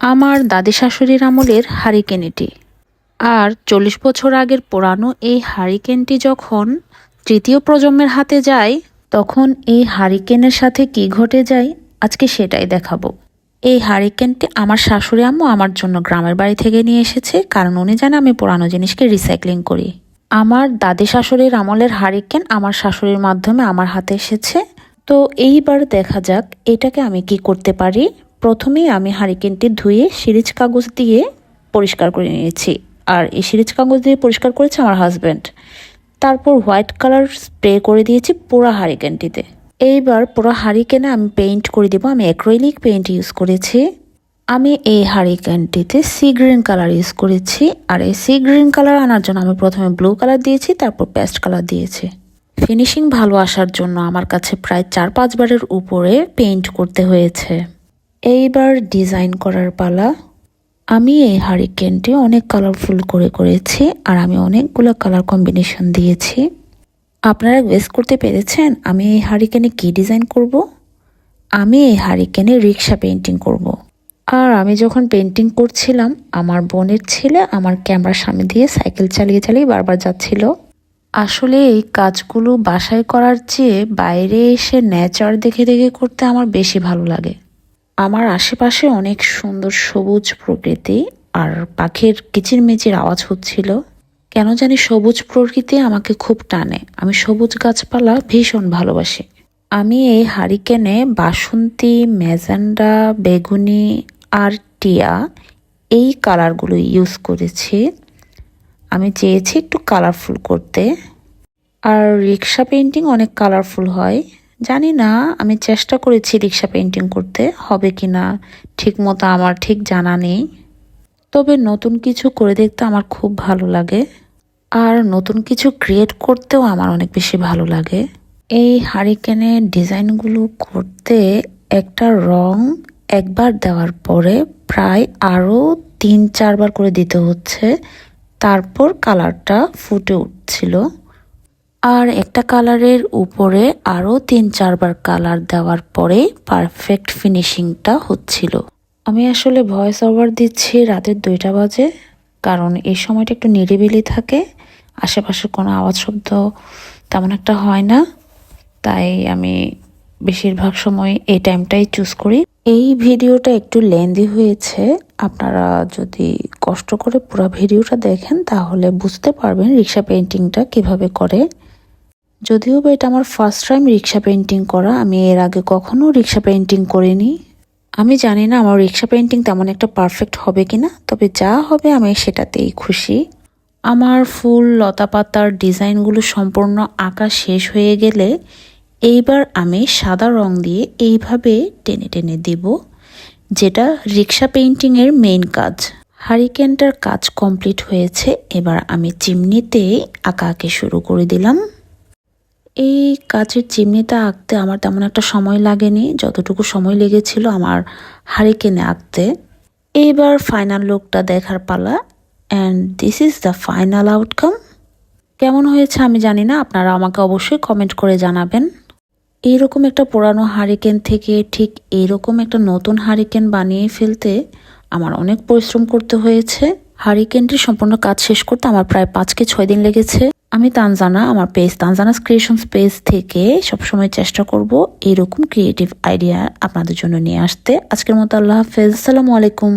আমার দাদি শাশুড়ির আমলের হারিকেন এটি আর চল্লিশ বছর আগের পুরানো এই হারিকেনটি যখন তৃতীয় প্রজন্মের হাতে যায়, তখন এই হারিকেনের সাথে কি ঘটে যায়, আজকে সেটাই দেখাবো। এই হারিকেনটি আমার শাশুড়ি আম্মু আমার জন্য গ্রামের বাড়ি থেকে নিয়ে এসেছে, কারণ উনি জানে আমি পুরানো জিনিসকে রিসাইক্লিং করি। আমার দাদি শাশুড়ির আমলের হারিকেন আমার শাশুড়ির মাধ্যমে আমার হাতে এসেছে। তো এইবার দেখা যাক এটাকে আমি কি করতে পারি। প্রথমেই আমি হারিকেনটি ধুয়ে সিরিজ কাগজ দিয়ে পরিষ্কার করে নিয়েছি। আর এই সিরিজ কাগজ দিয়ে পরিষ্কার করেছে আমার হাজব্যান্ড তারপর হোয়াইট কালার স্প্রে করে দিয়েছি পুরো হারিকেনটিতে। এইবার পুরো হারিকেনে আমি পেইন্ট করে দেবো। আমি অ্যাক্রিলিক পেইন্ট ইউজ করেছি। আমি এই হারিকেনটিতে সি গ্রিন কালার ইউজ করেছি। আর এই সি গ্রিন কালার আনার জন্য আমি প্রথমে ব্লু কালার দিয়েছি, তারপর পেস্ট কালার দিয়েছি। ফিনিশিং ভালো আসার জন্য আমার কাছে প্রায় চার পাঁচবারের উপরে পেইন্ট করতে হয়েছে। এইবার ডিজাইন করার পালা। আমি এই হারিকেনটি অনেক কালারফুল করে করেছি আর আমি অনেকগুলো কালার কম্বিনেশন দিয়েছি। আপনারা গেস করতে পেরেছেন আমি এই হারিকেনে কি ডিজাইন করব? আমি এই হারিকেনে রিক্সা পেন্টিং করব। আর আমি যখন পেন্টিং করছিলাম, আমার বোনের ছেলে আমার ক্যামেরার সামনে দিয়ে সাইকেল চালিয়ে চালিয়ে বারবার যাচ্ছিল। আসলে এই কাজগুলো বাসায় করার চেয়ে বাইরে এসে নেচার দেখে দেখে করতে আমার বেশি ভালো লাগে। আমার আশেপাশে অনেক সুন্দর সবুজ প্রকৃতি, আর পাখির কিচিরমিচির আওয়াজ হচ্ছিল। কেন জানি সবুজ প্রকৃতি আমাকে খুব টানে। আমি সবুজ গাছপালা ভীষণ ভালোবাসি। আমি এই হারিকেনে বাসন্তী, ম্যাজেন্ডা, বেগুনি আর টিয়া এই কালারগুলো ইউজ করেছি। আমি চেয়েছি একটু কালারফুল করতে। আর রিক্সা পেন্টিং অনেক কালারফুল হয়। জানি না, আমি চেষ্টা করেছি রিক্সা পেন্টিং করতে, হবে কি না ঠিক মতো আমার ঠিক জানা নেই। তবে নতুন কিছু করে দেখতে আমার খুব ভালো লাগে, আর নতুন কিছু ক্রিয়েট করতেও আমার অনেক বেশি ভালো লাগে। এই হারিকেনের ডিজাইনগুলো করতে একটা রং একবার দেওয়ার পরে প্রায় আরও তিন চারবার করে দিতে হচ্ছে, তারপর কালারটা ফুটে উঠছিল। আর একটা কালারের উপরে আরও তিন চারবার কালার দেওয়ার পরে পারফেক্ট ফিনিশিংটা হচ্ছিল। আমি আসলে ভয়েস ওভার দিচ্ছি রাতের দুইটা বাজে, কারণ এই সময়টা একটু নিরিবিলি থাকে, আশেপাশে কোনো আওয়াজ শব্দ তেমন একটা হয় না, তাই আমি বেশিরভাগ সময় এই টাইমটাই চুজ করি। এই ভিডিওটা একটু লেন্দি হয়েছে, আপনারা যদি কষ্ট করে পুরো ভিডিওটা দেখেন তাহলে বুঝতে পারবেন রিক্সা পেন্টিংটা কীভাবে করে। যদিও বা এটা আমার ফার্স্ট টাইম রিক্সা পেন্টিং করা, আমি এর আগে কখনো রিক্সা পেন্টিং করিনি। আমি জানি না আমার রিক্সা পেন্টিং তেমন একটা পারফেক্ট হবে কি না তবে যা হবে আমি সেটাতেই খুশি। আমার ফুল লতা পাতার ডিজাইনগুলো সম্পূর্ণ আঁকা শেষ হয়ে গেলে এইবার আমি সাদা রং দিয়ে এইভাবে টেনে টেনে দেব, যেটা রিক্সা পেইন্টিংয়ের মেইন কাজ। হারিকেনটার কাজ কমপ্লিট হয়েছে, এবার আমি চিমনিতে আঁকে শুরু করে দিলাম। এই কাচের চিমনিটা আঁকতে আমার তেমন একটা সময় লাগেনি। যতটুকু সময় লেগেছিল আমার হারিকেনে আঁকতে। এইবার ফাইনাল লুকটা দেখার পালা। And this is the final outcome কেমন হয়েছে আমি জানি না, আপনারা আমাকে অবশ্যই কমেন্ট করে জানাবেন। এইরকম একটা পুরানো হারিকেন থেকে ঠিক এইরকম একটা নতুন হারিকেন বানিয়ে ফেলতে আমার অনেক পরিশ্রম করতে হয়েছে। হারিকেনটির সম্পূর্ণ কাজ শেষ করতে আমার প্রায় পাঁচ কে ছয় দিন লেগেছে। আমি তানজানা, আমার পেজ তানজানা ক্রিয়েশনস পেজ থেকে সবসময় চেষ্টা করব এরকম ক্রিয়েটিভ আইডিয়া আপনাদের জন্য নিয়ে আসতে। আজকের মতো আল্লাহ হাফেজ। আসসালামু আলাইকুম।